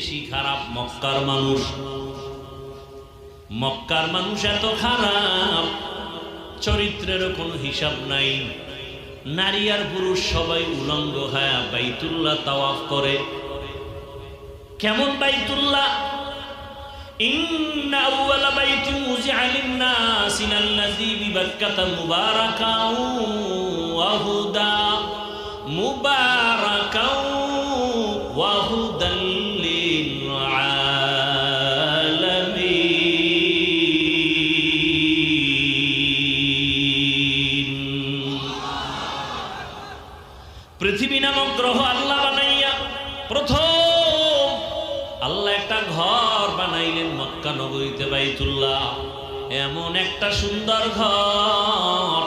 বেশি খারাপ মক্কার মানুষ মক্কার মানুষ এত খারাপ চরিত্রেরও কোনো হিসাব নাই নারী আর পুরুষ সবাই উলঙ্গ হ্যাঁ বাইতুল্লাহ তাওয়াফ করে কেমন বাইতুল্লাহ إن أول بيت وزع للناس الذي ببكة مباركا وهدى مباركا বানাইলেন মক্কা নগরীতে বাইতুল্লাহ। এমন একটা সুন্দর ঘর,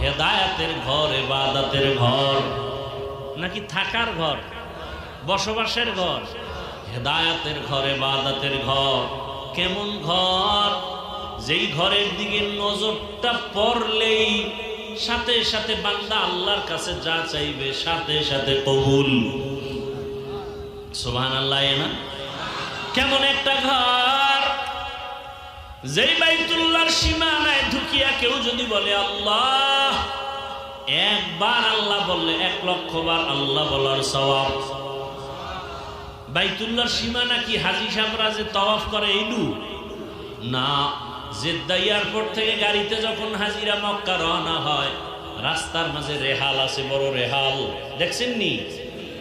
হেদায়াতের ঘর এবাদাতের ঘর, নাকি থাকার ঘর, বসবাসের ঘর, হেদায়াতের ঘর এবাদাতের ঘর, কেমন ঘর? যেই ঘরের দিকে নজরটা পড়লেই সাথে সাথে বান্দা আল্লাহর কাছে যা চাইবে, সাথে সাথে কবুল। সুবহান আল্লাহ না? কেমন একটা ঘর? যেই বাইতুল্লাহর সীমানায় ঢুকিয়া কেউ যদি বলে, আল্লাহ, একবার আল্লাহ বললে, এক লক্ষ বার আল্লাহ বলার সওয়াব। বাইতুল্লাহর সীমানা কি হাজি সাহরা যে তওয়াফ করে এইডু না, জেদ্দা এয়ারপোর্ট থেকে গাড়িতে যখন হাজিরা মক্কা রওনা হয়, রাস্তার মাঝে রেহাল আছে, বড় রেহাল। দেখছেন নি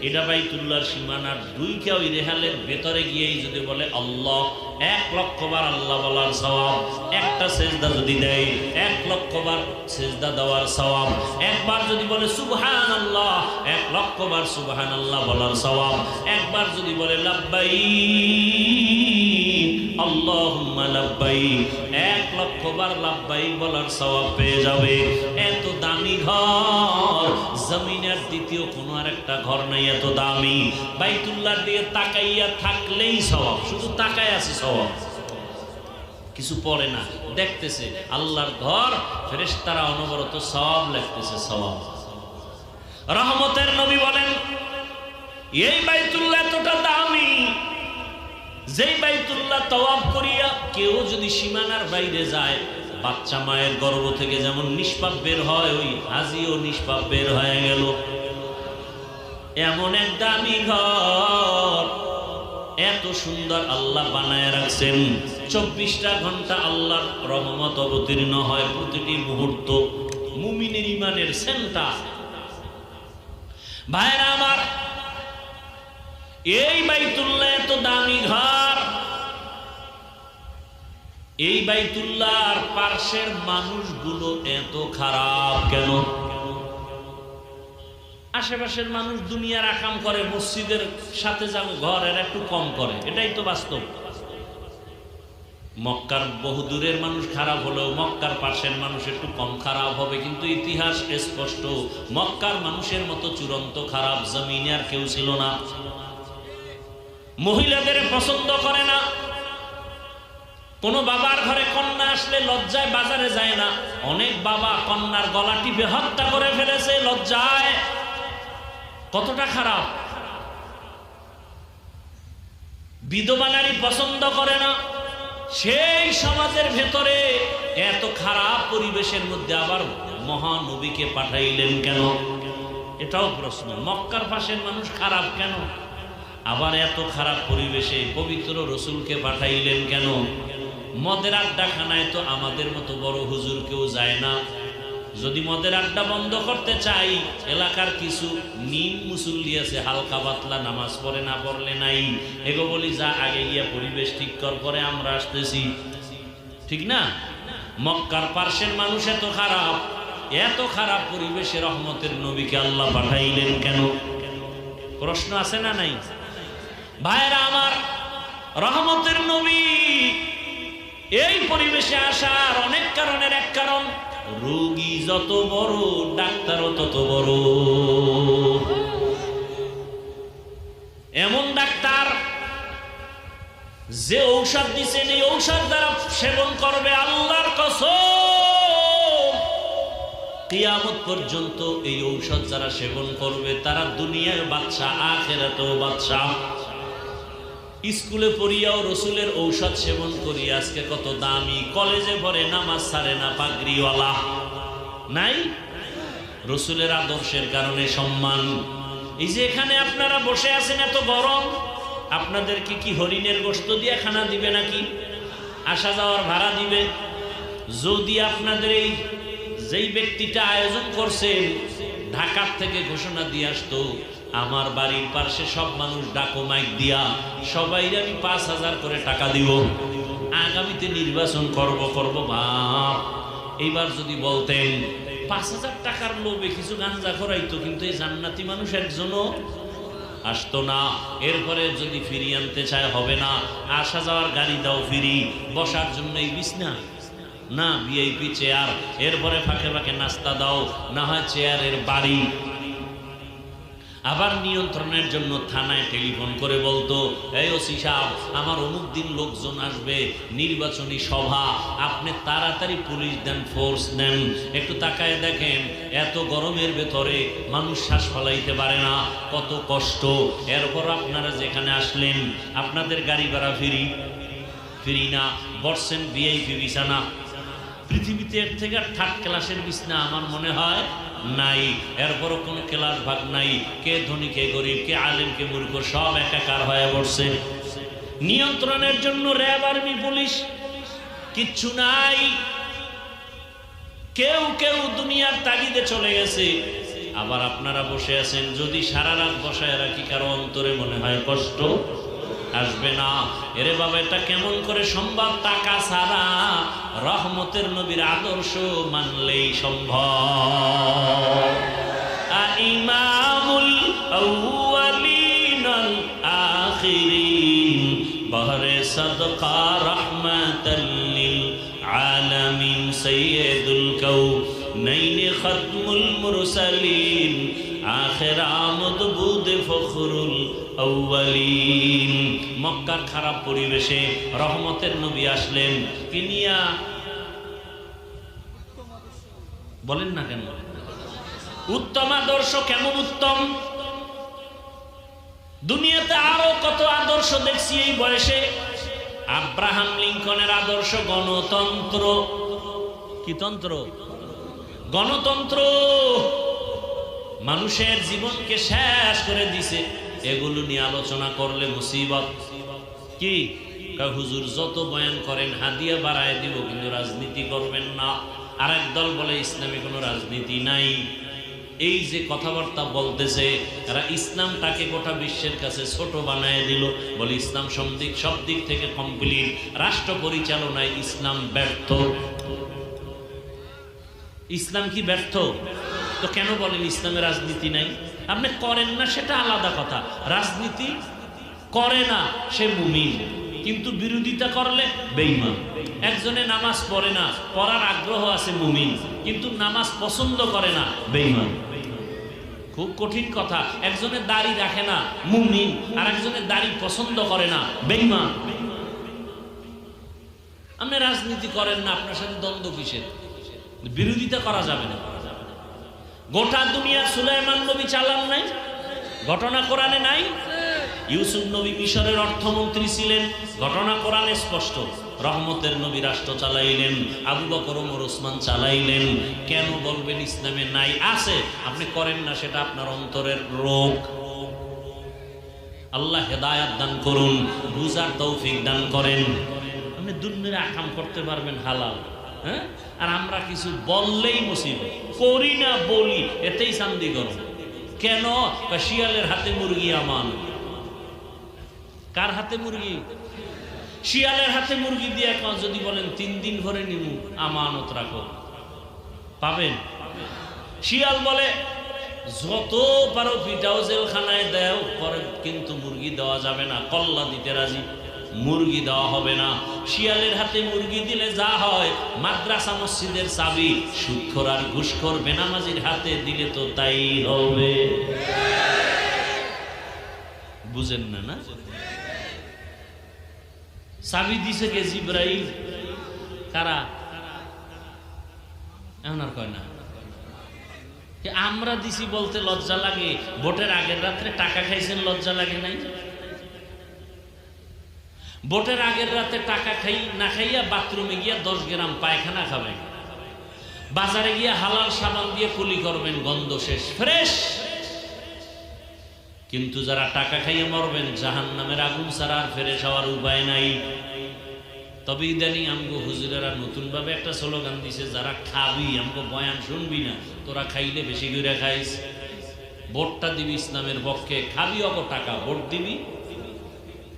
এটা বাইতুল্লাহর সীমানার দুই কেউ রেহালের ভেতরে গিয়েই যদি বলে, আল্লাহ, এক লক্ষ বার আল্লাহ বলার সওয়াব, একটা সেজদা যদি দেয়, এক লক্ষ বার সেজদা দেওয়ার সওয়াব, একবার যদি বলে সুবহান আল্লাহ এক লক্ষ বার সুবহান আল্লাহ বলার সওয়াব, একবার যদি বলে লাব্বাই আল্লাহুম্মা লাব্বাই এক লক্ষ বার লাব্বাই বলার সওয়াব পেয়ে যাবে। এত দামি ঘর। জমিনের দ্বিতীয় কোনো আর একটা ঘর নাই, এত দামি। বাইতুল্লাহ দিয়ে তাকাইয়া থাকলেই সওয়াব শুধু তাকায় আছে সওয়াব কিছু পড়ে না, দেখতেছে আল্লাহর ঘর, ফেরেশতারা অনবরত সব লিখতেছে সওয়াব। রহমতের নবী বলেন, এই বাইতুল্লাহ এতটা দামি, যেই বাইতুল্লাহ তওয়াব করিয়া কেউ যদি সীমানার বাইরে যায় বাচ্চা মায়ের গর্ভ থেকে যেমন নিষ্পাপ বের হয়, ওই হাজিও নিষ্পাপ বের হয়ে গেল। এমন এক দামি ঘর, এত সুন্দর আল্লাহ বানায় রাখছেন। চব্বিশটা ঘণ্টা আল্লাহর রহমত অবতীর্ণ হয় প্রতিটি মুহূর্ত মুমিনের ইমানের সেন্টার। ভাইরা আমার, এই বাইতুল্লাহ এত দামি ঘর এই বাইতুল্লাহর পার্শ্বের মানুষগুলো এত খারাপ কেন? আশেপাশের মানুষ দুনিয়ার আকাম করে, মসজিদের সাথে যাও ঘরের একটু কম করে। এটাই তো বাস্তব। মক্কার বহু দূরের মানুষ খারাপ হলেও মক্কার পাশের মানুষ একটু কম খারাপ হবে, কিন্তু ইতিহাস স্পষ্ট। মক্কার মানুষের মতো চূড়ান্ত খারাপ জমিনে আর কেউ ছিল না। মহিলাদের পছন্দ করে না। কোন বাবার ঘরে কন্যা আসলে লজ্জায় বাজারে যায় না। অনেক বাবা কন্যার গলা টিপে হত্যা করে ফেলেছে, লজ্জায়। কতটা খারাপ। বিধবা নারী পছন্দ করে না। সেই সমাজের ভেতরে এত খারাপ পরিবেশের মধ্যে আবার মহানবীকে পাঠাইলেন কেন? এটাও প্রশ্ন। মক্কার পাশের মানুষ খারাপ কেন? আবার এত খারাপ পরিবেশে পবিত্র রসুলকে পাঠাইলেন কেন? মদের আড্ডাখানায় তো আমাদের মতো বড় হুজুর কেউ যায় না। যদি মদের আড্ডা বন্ধ করতে চাই, এলাকার কিছু নিম মুসল্লি আছে, হালকা পাতলা, নামাজ পড়ে না পড়লে নাই। এগো বলি, যা আগে গিয়া পরিবেশ ঠিক কর, পরে আমরা আসতেছি। ঠিক না? মক্কার পার্শ্বের মানুষ এত খারাপ। এত খারাপ পরিবেশে রহমতের নবীকে আল্লাহ পাঠাইলেন কেন? প্রশ্ন আছে না নাই? ভাইরা আমার, রহমতের নবী এই পরিবেশে আসার অনেক কারণের এক কারণ, রোগী যত বড়, ডাক্তারও তত বড়। এমন ডাক্তার যে ঔষধ দিচ্ছেন এই ঔষধ দ্বারা সেবন করবে আল্লাহর কসম। কিয়ামত পর্যন্ত এই ঔষধ যারা সেবন করবে, তারা দুনিয়ায় বাচ্চা আখেরাতেও বাচ্চা স্কুলে পড়িয়াও রসুলের ঔষধ সেবন করি। আজকে কত দামি। কলেজে পড়ে নামাজ ছাড়ে না পাগড়িওয়ালা। নাই? রসুলের আদর্শের কারণে সম্মান। এই যে এখানে আপনারা বসে আছেন এত গরম, আপনাদেরকে কি হরিণের গোস্ত দিয়ে খানা দিবে নাকি? আসা যাওয়ার ভাড়া দিবে। যদি আপনাদের এই যেই ব্যক্তিটা আয়োজন করছেন ঢাকার থেকে ঘোষণা দিয়ে আসতো আমার বাড়ির পাশে সব মানুষ ডাকো, মাইক দিয়া। সবাই আমি পাঁচ হাজার করে টাকা দিব। আগামীতে নির্বাচন করব করব বাপ। এইবার যদি বলতেন, পাঁচ হাজার টাকার লোভে কিছু গাঞ্জা করাইতো কিন্তু এই জান্নাতি মানুষ একজনও আসতো না। এরপরে যদি ফিরিয়ে আনতে চায়, হবে না। আসা যাওয়ার গাড়ি দাও ফিরি, বসার জন্য এই বিছনা। না, ভিআইপি চেয়ার। এরপরে ফাঁকে ফাঁকে নাস্তা দাও, না হয় চেয়ারের বাড়ি। আবার নিয়ন্ত্রণের জন্য থানায় টেলিফোন করে বলতো, এই ওসি সাহেব, আমার অমুক দিন লোকজন আসবে, নির্বাচনী সভা, আপনি তাড়াতাড়ি পুলিশ দেন, ফোর্স দেন। একটু তাকায় দেখেন, এত গরমের ভেতরে মানুষ শ্বাস ফলাইতে পারে না, কত কষ্ট। এরপর আপনারা যেখানে আসলেন, আপনাদের গাড়ি ভাড়া ফিরি? ফিরি না বর্ষেন ভিআইপি বিছানা। পৃথিবীতে এর থেকে আর থার্ড ক্লাসের বিছনা, আমার মনে হয় নাই, এরপরও কোনো ক্লাস ভাগ নাই, কে ধনী, কে গরিব, কে আলেম, কে মূর্খ, সব একাকার হয়ে পড়ছে। নিয়ন্ত্রণের জন্য র্যাব আর্মি, পুলিশ, কিচ্ছু নাই। কেউ কেউ দুনিয়ার তাগিদে চলে গেছে। আবার আপনারা বসে আছেন, যদি সারা রাত বসায় রাখি, কারও অন্তরে মনে হয় কষ্ট? আসবে না। এরে বাবা, এটা কেমন করে সম্ভব? টাকা ছাড়া রহমতের নবীর আদর্শ মানলেই সম্ভব। ইমামুল আউয়ালিনাল আখিরিন, বহরে সদকা রহমাতাল লিল আলামিন সাইয়্যিদুল কাউনাইন খতমুল মুরসালিন আখের আমদ বুদ ফখরুল আউয়ালিন। মক্কার খারাপ পরিবেশে রহমতের নবী আসলেন। কিনিয়া বলেন না কেন? উত্তম আদর্শ কেমন উত্তম? দুনিয়াতে আরও কত আদর্শ দেখছি এই বয়সে? আব্রাহাম লিঙ্কনের আদর্শ গণতন্ত্র। কি তন্ত্র? গণতন্ত্র। মানুষের জীবনকে শেষ করে দিছে। এগুলো নিয়ে আলোচনা করলে মুসিবত। কি? হুজুর, যত বয়ান করেন, হাদিয়া বাড়ায় দিব, কিন্তু রাজনীতি করবেন না। আর দল বলে, ইসলামে কোনো রাজনীতি নাই। এই যে কথাবার্তা বলতেছে, তারা ইসলামটাকে গোটা বিশ্বের কাছে ছোট বানায় দিল। বলে, ইসলাম সব দিক সব দিক থেকে কমপ্লিট। রাষ্ট্র পরিচালনায় ইসলাম ব্যর্থ। ইসলাম কি ব্যর্থ? তো কেন বলেন ইসলামে রাজনীতি নাই? আপনি করেন না, সেটা আলাদা কথা। রাজনীতি করে না, সে মুমিন। কিন্তু বিরোধিতা করলে বেইমান একজনে নামাজ পড়ে না, পড়ার আগ্রহ আছে মুমিন। কিন্তু নামাজ পছন্দ করে না বেইমান খুব কঠিন কথা। একজনের দাড়ি রাখে না, মুমিন। আর একজনের দাড়ি পছন্দ করে না বেইমান আপনি রাজনীতি করেন না, আপনার সাথে দ্বন্দ্ব কিসের? বিরোধিতা করা যাবে না। গোটা দুনিয়া সুলাইমান নবী চালান নাই? ঘটনা কোরআনে নাই? ইউসুফ নবী মিশরের অর্থমন্ত্রী ছিলেন। ঘটনা কোরআনে স্পষ্ট। রহমতের নবী রাষ্ট্র চালাইলেন, আবু বকর, ওমর, ওসমান চালাইলেন। কেন বলবেন ইসলামে নাই? আছে। আপনি করেন না, সেটা আপনার অন্তরের রোগ। আল্লাহ হেদায়াত দান করুন বুজার তৌফিক দান করেন। আপনি দুর্নীতি আকাম করতে পারবেন হালাল। হ্যাঁ? আর আমরা কিছু বললেই মুসিবত। করি না, বলি, এতেই শান্তি গরম। কেন? শিয়ালের হাতে মুরগি আমান কার হাতে মুরগি? শিয়ালের হাতে মুরগি দিয়ে এখন যদি বলেন, তিন দিন ভরে নিমু, আমানত রাখো। পাবেন? শিয়াল বলে, যত পারো পিটাও জেলখানায় দেও, পরে কিন্তু মুরগি দেওয়া যাবে না, কল্লা দিতে রাজি। মুরগি দেওয়া হবে না। শিয়ালের হাতে মুরগি দিলে যা হয়, মাদ্রাসা মসজিদের চাবি সুক্ষর আর ঘুষখোর বেনামাজির হাতে দিলে তো তাই হবে। বুঝেন না না? চাবি দিছে কে জিব্রাইল? কারা? এমন আর কয় না। আমরা দিছি বলতে লজ্জা লাগে, ভোটের আগের রাত্রে টাকা খাইছেন, লজ্জা লাগে নাই? ভোটের আগের রাতে টাকা খাই, না খাইয়া বাথরুমে গিয়া দশ গ্রাম পায়খানা খাবেন বাজারে গিয়া হালাল সাবান দিয়ে কুলি করবেন, গন্ধ শেষ, ফ্রেশ। কিন্তু যারা টাকা খাইয়ে মরবেন জাহান নামের আগুন ছাড়া আর ফেরে হওয়ার উপায় নাই। তবে ইদানিং আমগো হুজুরেরা নতুনভাবে একটা স্লোগান দিছে, যারা খাবি, আমগো বয়ান শুনবি না, তোরা খাইলে বেশি করে খাইস। ভোটটা দিবি ইসলামের পক্ষে, খাবি অত টাকা, ভোট দিবি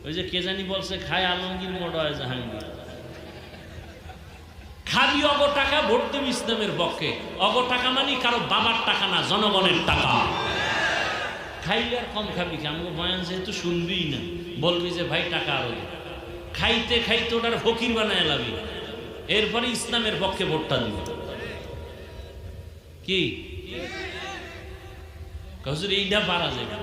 ওই যে কে জানি বলছে, খায় আলমগীর মোড় হয় জাহাঙ্গীর। খাবি অগ টাকা ভোট দিবি ইসলামের পক্ষে। অগ টাকা মানে কারও বাবার টাকা না, জনগণের টাকা। খাইলে আর কম খাবি কি? আমাকে বয়ান যেহেতু শুনবি না। বলবি যে, ভাই, টাকা আরও খাইতে খাইতে ওটার ফকির বানায় এলাবি এরপরে ইসলামের পক্ষে ভোটটা দিবি। কি? হুজুর এইটা পারা যাবে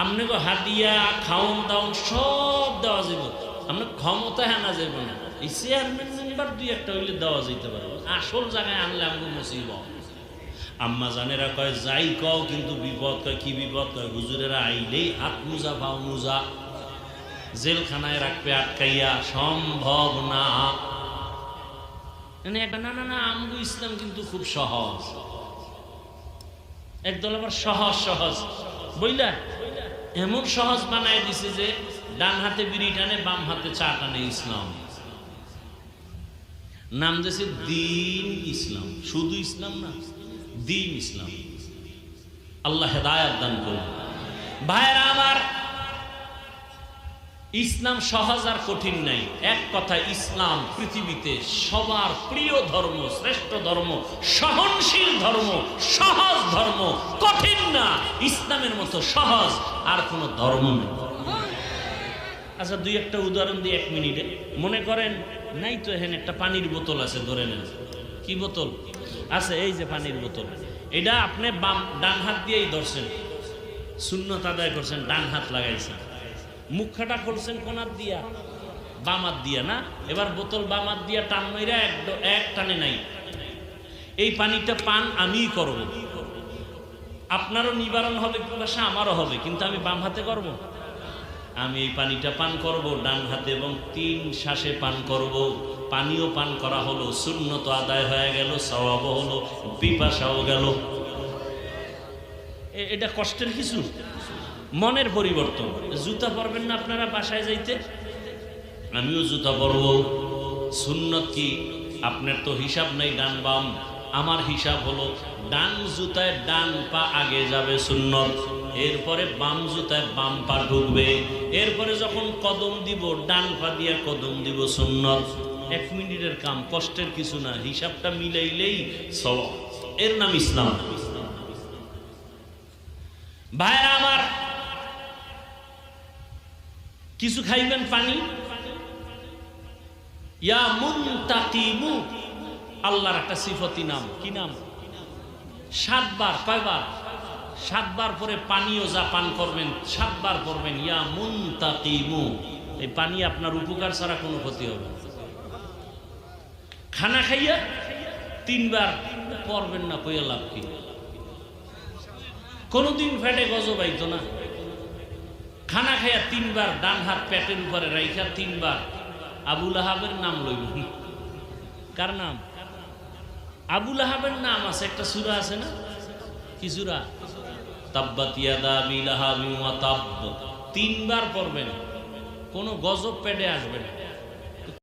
আপনাকে হাতিয়া, খাওন দাওন সব দেওয়া যাবে আপনার ক্ষমতা আনা যাবে না। এই চেয়ারম্যান দুই একটা হইলে দেওয়া যেতে পারে। আসল জায়গায় আনলে আমাকে মুসিবত আম্মা জানেরা কয়, যাই কও, কিন্তু বিপদ কয়, কি বিপদ কয়? হুজুরেরা আইলেই হাত মুজা, পাও মুজা। জেলখানায় রাখবে আটকাইয়া, সম্ভব না। মানে একটা, না না না, আমগো ইসলাম কিন্তু খুব সহজ। একদল আবার সহজ সহজ। বইলা? এমন সহজ বানায় দিছে যে ডান হাতে বিড়ি টানে, বাম হাতে চা টানে ইসলাম। নাম দিয়েছে দিন ইসলাম। শুধু ইসলাম না, দিন ইসলাম। আল্লাহ হেদায়াত দান করুন। ভাইরা আমার ইসলাম সহজ আর কঠিন নাই। এক কথা ইসলাম পৃথিবীতে সবার প্রিয় ধর্ম, শ্রেষ্ঠ ধর্ম, সহনশীল ধর্ম, সহজ ধর্ম, কঠিন না। ইসলামের মতো সহজ আর কোনো ধর্ম নেই। আচ্ছা দুই একটা উদাহরণ দিই এক মিনিটে। মনে করেন, নাই তো এখানে একটা পানির বোতল আছে, ধরে নেন। কি বোতল? আছে, এই যে পানির বোতল। এটা আপনি বাম ডান হাত দিয়েই ধরছেন। শূন্য আদায় করছেন, ডান হাত লাগাইছেন। মুখাটা করছেন কোনার দিয়া? বামাত দিয়া না? এবার বোতল বামাত দিয়া টান মাইরা এক এক টানে নাই। এই পানিটা পান আমিই করব। আপনারও নিবারণ হবে পিপাসা আমারও হবে, কিন্তু আমি বাম হাতে করব? আমি এই পানিটা পান করব, ডান হাতে এবং তিন শ্বাসে পান করব। পানিও পান করা হলো শূন্যত আদায় হয়ে গেল স্বভাবও হলো, পিপাসাও গেল। এটা কষ্টের কিছু? মনের পরিবর্তন। জুতা পরবেন না আপনারা বাসায় যাইতে? আমিও জুতা পরব। সুন্নত কি? আপনার তো হিসাব নেই ডান বাম। আমার হিসাব হলো, ডান জুতায় ডান পা আগে যাবে সুন্নত। এরপরে বাম জুতায় বাম পা ঢুকবে। এরপরে যখন কদম দিব, ডান পা দিয়ে কদম দিব সুন্নত। এক মিনিটের কাম, কষ্টের কিছু না, হিসাবটা মিলাইলেই সব এর নাম ইসলাম। ভাইরা আমার কিছু খাইবেন পানি ইয়া আল্লাহর একটা সিফতি নাম। কি নাম? সাতবার, কয়বার? সাতবার পরে পানিও যা পান করবেন, সাতবার করবেন ইয়া মুনতাকিমু। এই পানি আপনার উপকার ছাড়া কোনো ক্ষতি হবে খানা খাইয়া তিনবার পড়বেন না, কইয়া লাভ কি? কোনোদিন ফেটে গজবাইতো না। খানা খাইয়া তিনবার ডান হাত পেটের উপরে রাইখা তিনবার। আবুল আহাবের নাম লইব। কার নাম? আবুল আহাবের নাম আছে, একটা সুরা আছে না? কি সুরা? তাব্বাত ইয়াদা আবি ওয়া তাব্ব। তিনবার পড়বেন, কোনো গজব পেটে আসবে না।